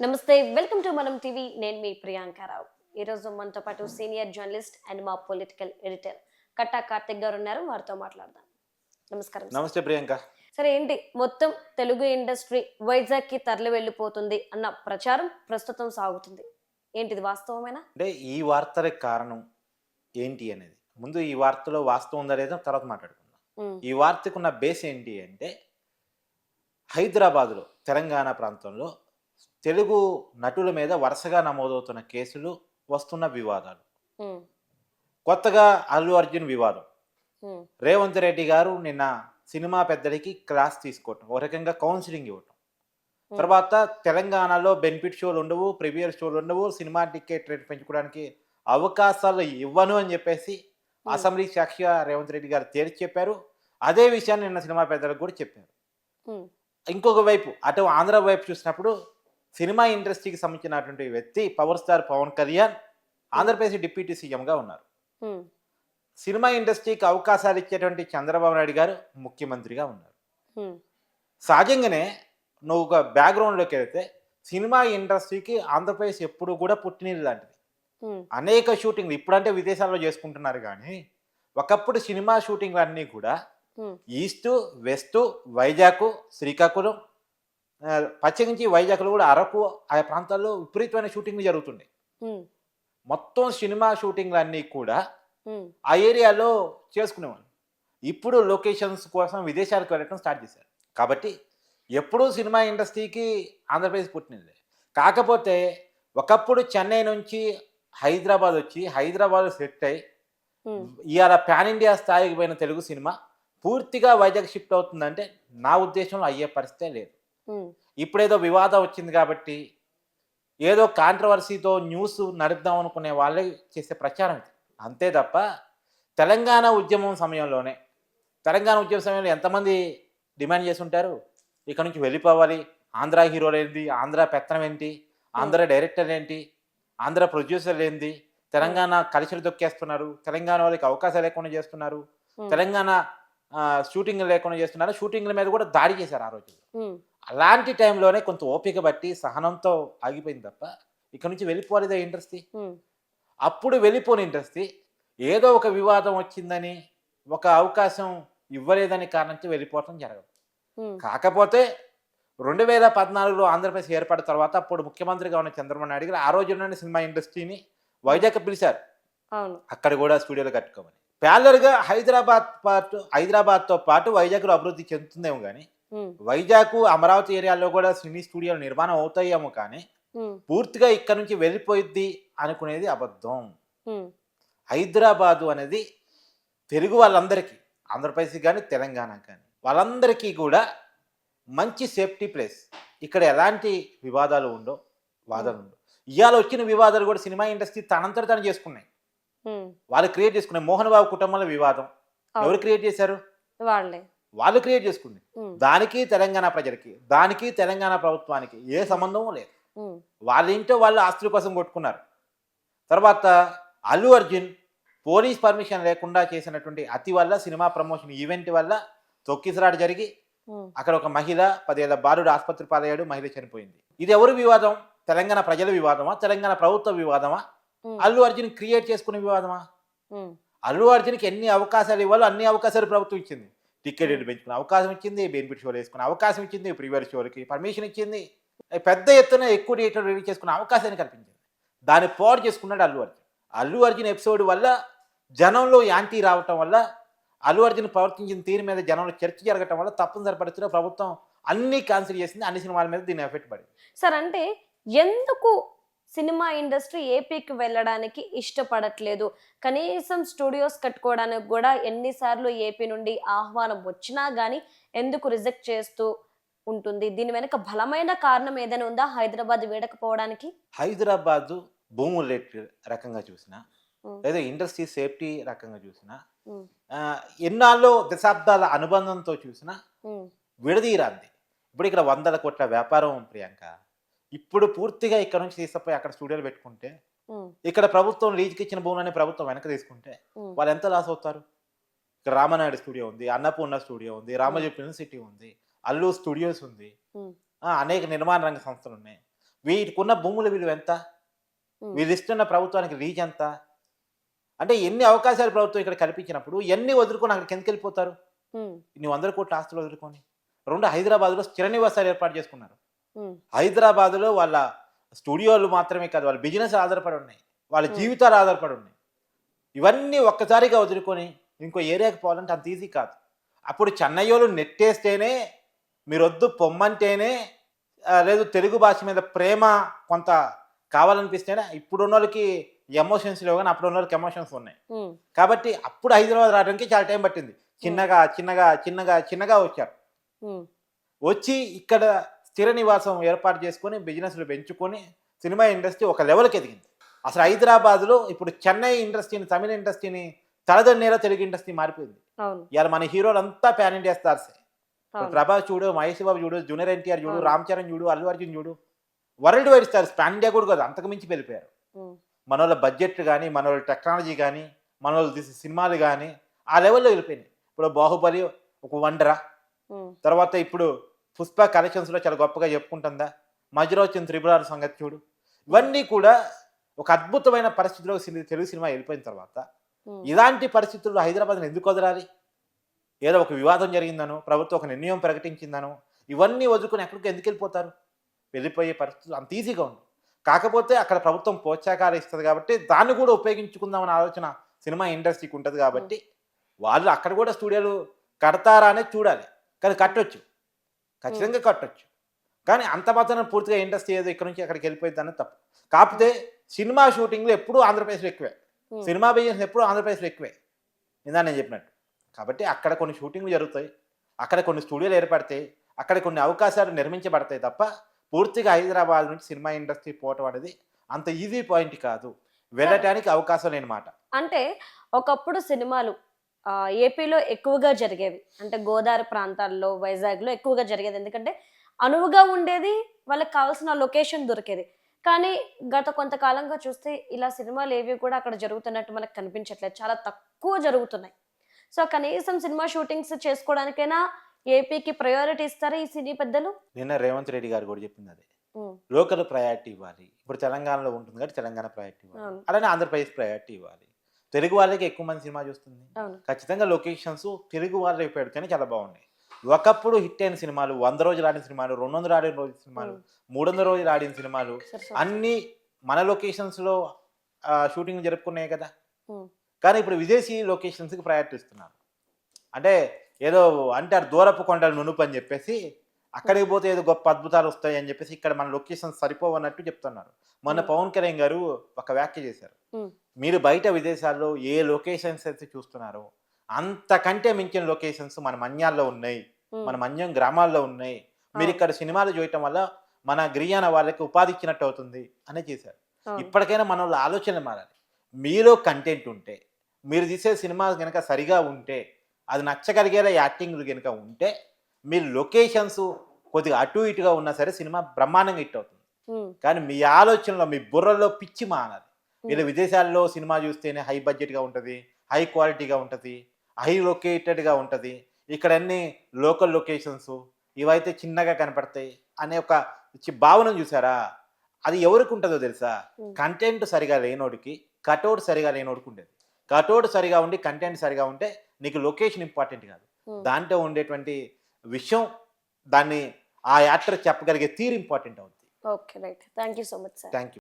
నమస్తే welcome to మనం TV. నేను మీ ప్రియాంకారావు ఈరోజు మనతో పాటు సీనియర్ జర్నలిస్ట్ అండ్ మా పొలిటికల్ ఎడిటర్ కట్టా కార్తిక్ గారు ఉన్నారు. వారితో మాట్లాడదాం. నమస్కారం. నమస్తే ప్రియాంక. సరే ఏంటి? మొత్తం తెలుగు ఇండస్ట్రీ వైజాగ్కి తరలి వెళ్ళిపోతుంది అన్న ప్రచారం ప్రస్తుతం సాగుతుంది. ఏంటిది వాస్తవమేనా? అంటే ఈ వార్తలకు కారణం ఏంటి అనేది. ముందు ఈ వార్తలో వాస్తవం ఉందా లేదా తర్వాత మాట్లాడుకుందాం. ఈ వార్తకు ఉన్న బేస్ ఏంటి అంటే హైదరాబాదులో తెలంగాణ ప్రాంతంలో తెలుగు నటుల మీద వరుసగా నమోదవుతున్న కేసులు వస్తున్న వివాదాలు. కొత్తగా అల్లు అర్జున్ వివాదం. రేవంత్ రెడ్డి గారు నిన్న సినిమా పెద్దలకి క్లాస్ తీసుకోవటం ఒక రకంగా కౌన్సిలింగ్ ఇవ్వటం. తర్వాత తెలంగాణలో బెనిఫిట్ షోలు ఉండవు ప్రీమియర్ షోలు ఉండవు సినిమా టికెట్ రేట్ పెంచుకోవడానికి అవకాశాలు ఇవ్వను అని చెప్పేసి అసెంబ్లీ సాక్షిగా రేవంత్ రెడ్డి గారు తేల్చి చెప్పారు. అదే విషయాన్ని నిన్న సినిమా పెద్దలకు కూడా చెప్పారు. ఇంకొక వైపు అటు ఆంధ్ర వైపు చూసినప్పుడు సినిమా ఇండస్ట్రీకి సంబంధించినటువంటి వ్యక్తి power star Pawan Kalyan Andhra Pradesh deputy సీఎంగా ఉన్నారు. సినిమా ఇండస్ట్రీకి అవకాశాలు ఇచ్చేటువంటి చంద్రబాబు నాయుడు గారు ముఖ్యమంత్రిగా ఉన్నారు. సహజంగానే నువ్వు ఒక బ్యాక్గ్రౌండ్లోకి వెళ్తే సినిమా ఇండస్ట్రీకి ఆంధ్రప్రదేశ్ ఎప్పుడు కూడా పుట్టినీళ్ళు లాంటిది. అనేక షూటింగ్లు ఇప్పుడంటే విదేశాల్లో చేసుకుంటున్నారు కానీ ఒకప్పుడు సినిమా షూటింగ్లు అన్నీ కూడా ఈస్ట్ వెస్ట్ వైజాగ్ శ్రీకాకుళం నుంచి వైజాగ్లో కూడా అరకు ఆ ప్రాంతాల్లో విపరీతమైన షూటింగ్లు జరుగుతుండే. ఉమ్, మొత్తం సినిమా షూటింగ్లు అన్నీ కూడా ఆ ఏరియాలో చేసుకునేవాళ్ళు. ఇప్పుడు లొకేషన్స్ కోసం విదేశాలకు వెళ్ళటం స్టార్ట్ చేశారు. కాబట్టి ఎప్పుడూ సినిమా ఇండస్ట్రీకి ఆంధ్రప్రదేశ్ పుట్టినది కాకపోతే ఒకప్పుడు చెన్నై నుంచి హైదరాబాద్ వచ్చి హైదరాబాద్ సెట్ అయి ఉమ్, ఇవాళ పాన్ ఇండియా స్థాయికి పోయిన తెలుగు సినిమా పూర్తిగా వైజాగ్ షిఫ్ట్ అవుతుందంటే నా ఉద్దేశంలో అయ్యే పరిస్థితే లేదు. ఇప్పుడేదో వివాదం వచ్చింది కాబట్టి ఏదో కాంట్రవర్సీతో న్యూస్ నడుపుదాం అనుకునే వాళ్ళే చేసే ప్రచారం ఇది. అంతే తప్ప తెలంగాణ ఉద్యమం సమయంలోనే తెలంగాణ ఉద్యమ సమయంలో ఎంతమంది డిమాండ్ చేసి ఉంటారు? ఇక్కడ నుంచి వెళ్ళిపోవాలి. ఆంధ్ర హీరోలు ఏంటి? ఆంధ్ర పెత్తనం ఏంటి? ఆంధ్ర డైరెక్టర్ ఏంటి? ఆంధ్ర ప్రొడ్యూసర్లు ఏంటి? తెలంగాణ కలిసిలు దొక్కేస్తున్నారు. తెలంగాణ వాళ్ళకి అవకాశాలు లేకుండా చేస్తున్నారు. తెలంగాణ షూటింగ్ లేకుండా చేస్తున్నారు. షూటింగ్ల మీద కూడా దాడి చేశారు ఆ రోజు. అలాంటి టైంలోనే కొంత ఓపిక బట్టి సహనంతో ఆగిపోయింది తప్ప ఇక్కడ నుంచి వెళ్ళిపోలేదా ఇండస్ట్రీ? అప్పుడు వెళ్ళిపోని ఇండస్ట్రీ ఏదో ఒక వివాదం వచ్చిందని ఒక అవకాశం ఇవ్వలేదని కారణంతో వెళ్ళిపోవటం జరగదు. కాకపోతే రెండు వేల పద్నాలుగులో ఆంధ్రప్రదేశ్ ఏర్పడిన తర్వాత అప్పుడు ముఖ్యమంత్రిగా ఉన్న చంద్రబాబు నాయుడు గారు ఆ రోజుల్లోనే సినిమా ఇండస్ట్రీని వైజాగ్ పిలిచారు. అక్కడ కూడా స్టూడియోలు కట్టుకోమని. ప్యాలర్గా హైదరాబాద్ పాటు హైదరాబాద్తో పాటు వైజాగ్లో అభివృద్ధి చెందుతుందేమో కానీ వైజాగ్ అమరావతి ఏరియాలో కూడా సినీ స్టూడియోలు నిర్మాణం అవుతాయేమో కానీ పూర్తిగా ఇక్కడ నుంచి వెళ్ళిపోయిద్ది అనుకునేది అబద్ధం. హైదరాబాదు అనేది తెలుగు వాళ్ళందరికీ ఆంధ్రప్రదేశ్ కానీ తెలంగాణ కానీ వాళ్ళందరికీ కూడా మంచి సేఫ్టీ ప్లేస్. ఇక్కడ ఎలాంటి వివాదాలు ఉండో వాదనలు ఉండవు ఇవాళ వచ్చిన వివాదాలు కూడా సినిమా ఇండస్ట్రీ తనంతట తను చేసుకున్నాయి. వాళ్ళు క్రియేట్ చేసుకున్నాయి మోహన్ బాబు కుటుంబంలో వివాదం. ఎవరు క్రియేట్ చేశారు? వాళ్ళే. వాళ్ళు క్రియేట్ చేసుకుంది. దానికి తెలంగాణ ప్రజలకి దానికి తెలంగాణ ప్రభుత్వానికి ఏ సంబంధము లేదు. వాళ్ళ ఇంట్లో వాళ్ళు ఆస్తుల కోసం కొట్టుకున్నారు. తర్వాత అల్లు అర్జున్ పోలీస్ పర్మిషన్ లేకుండా చేసినటువంటి అతి వల్ల సినిమా ప్రమోషన్ ఈవెంట్ వల్ల తొక్కిసలాట జరిగి అక్కడ ఒక మహిళ పదేళ్ళ బాలుడు ఆసుపత్రి పాలయ్యాడు మహిళ చనిపోయింది. ఇది ఎవరు వివాదం? తెలంగాణ ప్రజల వివాదమా? తెలంగాణ ప్రభుత్వ వివాదమా? అల్లు అర్జున్ క్రియేట్ చేసుకునే వివాదమా? అల్లు అర్జున్కి ఎన్ని అవకాశాలు ఇవ్వాలో అన్ని అవకాశాలు ప్రభుత్వం ఇచ్చింది. టికెట్ రేటు పెంచుకునే అవకాశం ఇచ్చింది బెనిఫిట్ షోలు వేసుకునే అవకాశం ఇచ్చింది ప్రీమియర్ షోలకి పర్మిషన్ ఇచ్చింది. పెద్ద ఎత్తున ఎక్కువ థియేటర్ రిలీజ్ చేసుకునే అవకాశాన్ని కల్పించింది. దాన్ని పాడు చేసుకున్నాడు అల్లు అర్జున్. అల్లు అర్జున్ ఎపిసోడ్ వల్ల జనంలో యాంటీ రావటం వల్ల అల్లు అర్జున్ ప్రవర్తించిన తీరు మీద జనంలో చర్చ జరగటం వల్ల తప్పనిసరి పరిస్థితిలో ప్రభుత్వం అన్ని క్యాన్సిల్ చేసింది అన్ని సినిమాల మీద దీని ఎఫెక్ట్ పడింది. సార్ అంటే ఎందుకు సినిమా ఇండస్ట్రీ ఏపీకి వెళ్ళడానికి ఇష్టపడట్లేదు. కనీసం స్టూడియోస్ కట్టుకోవడానికి కూడా ఎన్నిసార్లు ఏపీ నుండి ఆహ్వానం వచ్చినా కానీ ఎందుకు రిజెక్ట్ చేస్తూ ఉంటుంది? దీని వెనక బలమైన కారణం ఏదైనా ఉందా హైదరాబాద్ వీడకపోవడానికి? హైదరాబాద్ భూముల రకంగా చూసినా లేదా ఇండస్ట్రీ సేఫ్టీ రకంగా చూసినా ఎన్నాళ్ళు దశాబ్దాల అనుబంధంతో చూసినా విడదీరాంది ఇప్పుడు ఇక్కడ వందల కోట్ల వ్యాపారం ప్రియాంక. ఇప్పుడు పూర్తిగా ఇక్కడ నుంచి తీసుకుపోయి అక్కడ స్టూడియోలు పెట్టుకుంటే ఇక్కడ ప్రభుత్వం లీజుకి ఇచ్చిన భూములని ప్రభుత్వం వెనక తీసుకుంటే వాళ్ళు ఎంత లాస్ అవుతారు? ఇక్కడ రామనాయుడు స్టూడియో ఉంది అన్నపూర్ణ స్టూడియో ఉంది రామోజీ ఫిల్మ్ సిటీ ఉంది అల్లు స్టూడియోస్ ఉంది. అనేక నిర్మాణ రంగ సంస్థలు ఉన్నాయి. వీటికి ఉన్న భూముల విలువ ఎంత. వీళ్ళు ఇస్తున్న ప్రభుత్వానికి రీచ్ ఎంత? అంటే ఎన్ని అవకాశాలు ప్రభుత్వం ఇక్కడ కల్పించినప్పుడు ఎన్ని వదులుకొని అక్కడికి ఎందుకు వెళ్ళిపోతారు? ఇన్ని వందల కోట్ల ఆస్తులు వదులుకొని. రెండు హైదరాబాద్లో స్థిర నివాసాలు ఏర్పాటు చేసుకున్నారు. హైదరాబాద్లో వాళ్ళ స్టూడియోలు మాత్రమే కాదు వాళ్ళ బిజినెస్ ఆధారపడి ఉన్నాయి. వాళ్ళ. జీవితాలు ఆధారపడి ఉన్నాయి. ఇవన్నీ ఒక్కసారిగా వదులుకొని ఇంకో ఏరియాకి పోవాలంటే అంత ఈజీ కాదు. అప్పుడు చెన్నయ్యోలు నెట్టేస్తేనే మీరు వద్దు పొమ్మంటేనే లేదు తెలుగు భాష మీద ప్రేమ కొంత కావాలనిపిస్తేనే ఇప్పుడున్న వాళ్ళకి ఎమోషన్స్ లేవు కానీ అప్పుడు ఉన్న వాళ్ళకి ఎమోషన్స్ ఉన్నాయి. కాబట్టి అప్పుడు హైదరాబాద్ రావడానికి చాలా టైం పట్టింది. చిన్నగా చిన్నగా చిన్నగా చిన్నగా వచ్చారు. వచ్చి ఇక్కడ స్థిర నివాసం ఏర్పాటు చేసుకొని బిజినెస్లు పెంచుకొని సినిమా ఇండస్ట్రీ ఒక లెవెల్కి ఎదిగింది. అసలు హైదరాబాద్లో ఇప్పుడు చెన్నై ఇండస్ట్రీని తమిళ ఇండస్ట్రీని తలదన్నేలా తెలుగు ఇండస్ట్రీ మారిపోయింది. ఇవాళ మన హీరోలు అంతా ప్యాన్ ఇండియా స్టార్సే ప్రభాస్ చూడు మహేష్ బాబు చూడు జూనియర్ ఎన్టీఆర్ చూడు. రామ్ చరణ్ చూడు అల్లు అర్జున్ చూడు world wide stars pan India కూడా కాదు అంతకు మించి వెళ్ళిపోయారు మన వాళ్ళ బడ్జెట్ కానీ మన వాళ్ళ టెక్నాలజీ కానీ మన వాళ్ళు తీసే సినిమాలు కానీ ఆ లెవెల్లో వెళ్ళిపోయినాయి. ఇప్పుడు బాహుబలి ఒక వండరా. తర్వాత ఇప్పుడు పుష్ప కలెక్షన్స్లో చాలా గొప్పగా చెప్పుకుంటుందా? మధ్యలో వచ్చిన త్రిపురాల సంగతి చూడు. ఇవన్నీ కూడా ఒక అద్భుతమైన పరిస్థితిలో తెలుగు సినిమా వెళ్ళిపోయిన తర్వాత ఇలాంటి పరిస్థితుల్లో హైదరాబాద్ని ఎందుకు వదలాలి? ఏదో ఒక వివాదం జరిగిందనో ప్రభుత్వం ఒక నిర్ణయం ప్రకటించిందనో ఇవన్నీ వదులుకొని ఎక్కడికి ఎందుకు వెళ్ళిపోతారు? వెళ్ళిపోయే పరిస్థితులు అంత ఈజీగా ఉంది కాకపోతే అక్కడ ప్రభుత్వం ప్రోత్సాహాలు ఇస్తుంది కాబట్టి దాన్ని కూడా ఉపయోగించుకుందామనే ఆలోచన సినిమా ఇండస్ట్రీకి ఉంటుంది కాబట్టి వాళ్ళు అక్కడ కూడా స్టూడియోలు కడతారా అనేది చూడాలి. కానీ కట్టొచ్చు. ఖచ్చితంగా కట్టొచ్చు. కానీ అంత మాత్రం పూర్తిగా ఇండస్ట్రీ ఏదో ఇక్కడ నుంచి అక్కడికి వెళ్ళిపోయింది అనేది తప్పు. కాకపోతే సినిమా షూటింగ్లు ఎప్పుడూ ఆంధ్రప్రదేశ్లో ఎక్కువే. సినిమా బిజినెస్ ఎప్పుడు ఆంధ్రప్రదేశ్లో ఎక్కువే. ఇందా నేను చెప్పినట్టు. కాబట్టి అక్కడ కొన్ని షూటింగ్లు జరుగుతాయి. అక్కడ కొన్ని స్టూడియోలు ఏర్పడతాయి. అక్కడ కొన్ని అవకాశాలు నిర్మించబడతాయి తప్ప పూర్తిగా హైదరాబాద్ నుంచి సినిమా ఇండస్ట్రీ పోవటం అనేది అంత ఈజీ పాయింట్ కాదు. వెళ్ళటానికి అవకాశం లేని మాట. అంటే ఒకప్పుడు సినిమాలు ఏపీలో ఎక్కువగా జరిగేవి. అంటే గోదావరి ప్రాంతాల్లో వైజాగ్లో ఎక్కువగా జరిగేది. ఎందుకంటే అనువుగా ఉండేది వాళ్ళకి కావాల్సిన లొకేషన్ దొరికేది. కానీ గత కొంతకాలంగా చూస్తే ఇలా సినిమాలు ఏవి కూడా అక్కడ జరుగుతున్నట్టు మనకు కనిపించట్లేదు. చాలా తక్కువ జరుగుతున్నాయి. సో కనీసం సినిమా షూటింగ్స్ చేసుకోవడానికైనా ఏపీకి ప్రయారిటీ ఇస్తారా ఈ సినీ పెద్దలు? నిన్న రేవంత్ రెడ్డి గారు కూడా చెప్పింది అదే. లోకల్ ప్రయారిటీ ఇవ్వాలి. ఇప్పుడు తెలంగాణలో ఉంటుంది కాబట్టి తెలంగాణ ప్రయారిటీ ఇవ్వాలి. అలానే ఆంధ్రప్రదేశ్ ప్రయారిటీ ఇవ్వాలి. తెలుగు వాళ్ళకి ఎక్కువ మంది సినిమా చూస్తుంది. ఖచ్చితంగా లొకేషన్స్ తెలుగు వాళ్ళకి పెడితేనే చాలా బాగున్నాయి. ఒకప్పుడు హిట్ అయిన సినిమాలు వంద రోజులు ఆడిన సినిమాలు రెండు వందలు ఆడిన రోజు సినిమాలు మూడు వందల రోజులు ఆడిన సినిమాలు. అన్ని మన లొకేషన్స్లో షూటింగ్ జరుపుకున్నాయి కదా. కానీ ఇప్పుడు విదేశీ లొకేషన్స్కి ప్రయారిటీ ఇస్తున్నారు. అంటే ఏదో అంటారు దూరపు కొండలు నునుపు అని చెప్పేసి అక్కడికి పోతే ఏదో గొప్ప అద్భుతాలు వస్తాయి అని చెప్పేసి ఇక్కడ మన లొకేషన్స్ సరిపోవన్నట్టు చెప్తున్నారు. మొన్న. పవన్ కళ్యాణ్ గారు ఒక వ్యాఖ్య చేశారు. మీరు బయట విదేశాల్లో ఏ లొకేషన్స్ అయితే చూస్తున్నారో అంతకంటే మించిన లొకేషన్స్ మన మన్యాల్లో ఉన్నాయి మన మన్యం గ్రామాల్లో ఉన్నాయి. మీరు ఇక్కడ సినిమాలు చూడటం వల్ల మన గిరియాన వాళ్ళకి ఉపాధి ఇచ్చినట్టు అవుతుంది అని చేశారు. ఇప్పటికైనా మన వాళ్ళ ఆలోచనలు మారాలి. మీలో కంటెంట్ ఉంటే మీరు తీసే సినిమా కనుక సరిగా ఉంటే అది నచ్చగలిగేలా యాక్టింగ్లు కనుక ఉంటే మీ లొకేషన్స్ కొద్దిగా అటు ఇటుగా ఉన్నా సరే సినిమా బ్రహ్మాండంగా హిట్ అవుతుంది. కానీ మీ ఆలోచనలో మీ బుర్రలో పిచ్చి మానాలి. వీళ్ళు విదేశాల్లో సినిమా చూస్తేనే హై బడ్జెట్గా ఉంటుంది హై క్వాలిటీగా ఉంటుంది హై లొకేటెడ్గా ఉంటుంది. ఇక్కడ అన్ని లోకల్ లొకేషన్స్ ఇవైతే చిన్నగా కనపడతాయి అనే ఒక చి- భావన చూసారా? అది ఎవరికి ఉంటుందో తెలుసా. కంటెంట్ సరిగా లేనోడికి కటౌట్ సరిగా లేనోడికి ఉండేది. కటౌట్ సరిగా ఉండి కంటెంట్ సరిగా ఉంటే నీకు లొకేషన్ ఇంపార్టెంట్ కాదు. దాంట్లో ఉండేటువంటి విషయం దాన్ని ఆ యాక్టర్ చెప్పగలిగే తీరు ఇంపార్టెంట్ అవుతుంది okay right thank you so much sir thank you